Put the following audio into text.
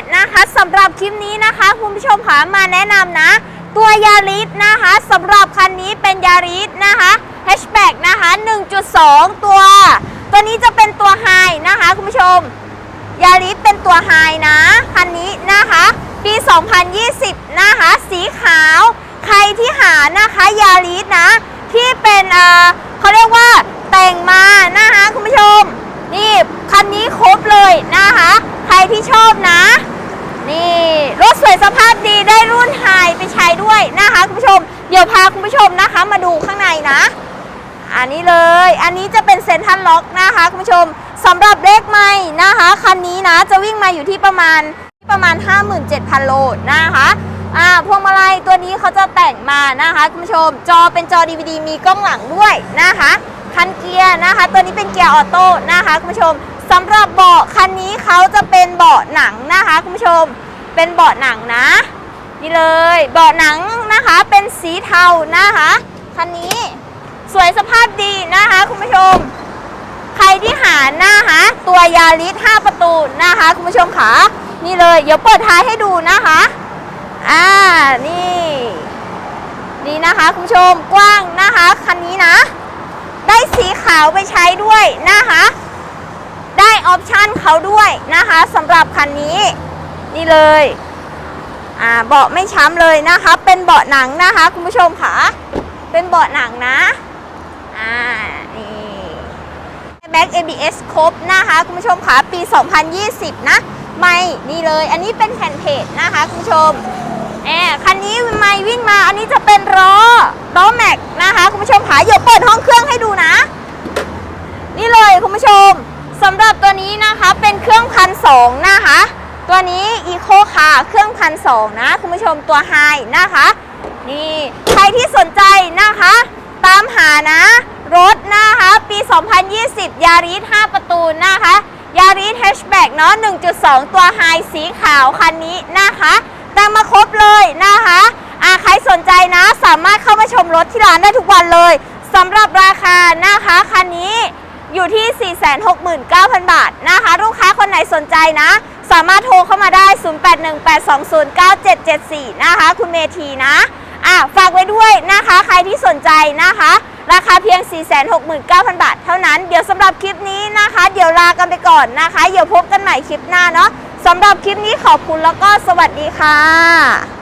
ษนะคะสำหรับคลิปนี้นะคะคุณผู้ชมค่ะมาแนะนำนะ ตัวยาริสนะคะสำหรับคันนี้เป็นยาริสนะคะแฮชแบ็กนะคะ 1.2 ตัว ตัวนี้จะเป็นตัวไฮนะคะคุณผู้ชมยาริสเป็นตัวไฮนะคันนี้นะคะ ปี 2020 นะคะสีขาว ใครที่หานะคะยาริสนะ ที่เป็นเออเขาเรียกว่าแต่งมานะคะคุณผู้ชมนี่คันนี้ครบเลยนะคะ ใครที่ชอบนะ นี่รถสวยสภาพดีได้รุ่นไฮไปใช้ ด้วยนะคะคุณผู้ชม เดี๋ยวพาคุณผู้ชมนะคะ มาดูข้างในนะ อันนี้เลย อันนี้จะเป็นเซ็นทรัลล็อกนะคะคุณผู้ชมสำหรับเลขไม่นะคะคันนี้นะจะวิ่งมาอยู่ที่ประมาณที่ประมาณ 57,000 โลนะคะอ่าพวงมาลัยตัวนี้เขาจะแต่งมานะคะคุณผู้ชม จอเป็นจอ DVD มีกล้องหลังด้วยนะคะคันเกียร์นะคะ ตัวนี้เป็นเกียร์ออโต้นะคะคุณผู้ชมสำหรับเบาะคันนี้เขาจะเป็นเบาะหนังนะคะคุณผู้ชม เป็นเบาะหนังนะ นี่เลยเบาะหนังนะคะเป็นสีเทานะคะคันนี้สวยสภาพดีนะคะคุณผู้ชม ใครที่หาหนะคะตัวยาริส5ประตูนะคะ คุณผู้ชมขานี่เลย เดี๋ยวเปิดท้ายให้ดูนะคะอ่านี่นี่นะคะคุณผู้ชมกว้างนะคะคันนี้นะ ได้สีขาวไปใช้ด้วยนะคะได้ออปชั่นเขาด้วยนะคะสำหรับคันนี้ นี่เลย อ่าเบาะไม่ช้ำเลยนะคะ เป็นเบาะหนังนะคะคุณผู้ชมค่ะเป็นเบาะหนังนะอ่านี่แบ็ก ABS ครบนะคะคุณผู้ชมค่ะปี 2020 นะ ไม่นี่เลย อันนี้เป็นแผ่นเพจนะคะคุณผู้ชมแอบคันนี้ไม่วิ่งมา อันนี้จะเป็นล้อล้อแม็กนะคะคุณผู้ชมค่ะเดี๋ยวเปิดห้องเครื่องให้ดูนะ นี่เลยคุณผู้ชมสำหรับตัวนี้นะคะเป็นเครื่องพันสองนะคะ ตัวนี้อีโคาเครื่องพันสองนะ คุณผู้ชมตัวไฮนะคะ นี่ใครที่สนใจนะคะ ตามหานะ รถนะคะ ปี 2020 ยาริส5ประตูนะคะยาริสแฮชแบ็กเนาะ 1.2 ตัวไฮสีขาวคันนี้นะคะแต่มาครบเลยนะคะอ่าใครสนใจนะ สามารถเข้ามาชมรถที่ร้านได้ทุกวันเลยสำหรับราคานะคะคันนี้อยู่ที่ 469,000 บาทนะคะ ลูกค้าคนไหนสนใจนะ สามารถโทรเข้ามาได้ 0818209774 นะคะ คุณเมทีนะอะฝากไว้ด้วยนะคะ ใครที่สนใจนะคะ ราคาเพียง 469,000 บาท เท่านั้น เดี๋ยวสำหรับคลิปนี้นะคะ เดี๋ยวลากันไปก่อนนะคะเดี๋ยวพบกันใหม่คลิปหน้าเนาะสำหรับคลิปนี้ขอบคุณแล้วก็สวัสดีค่ะ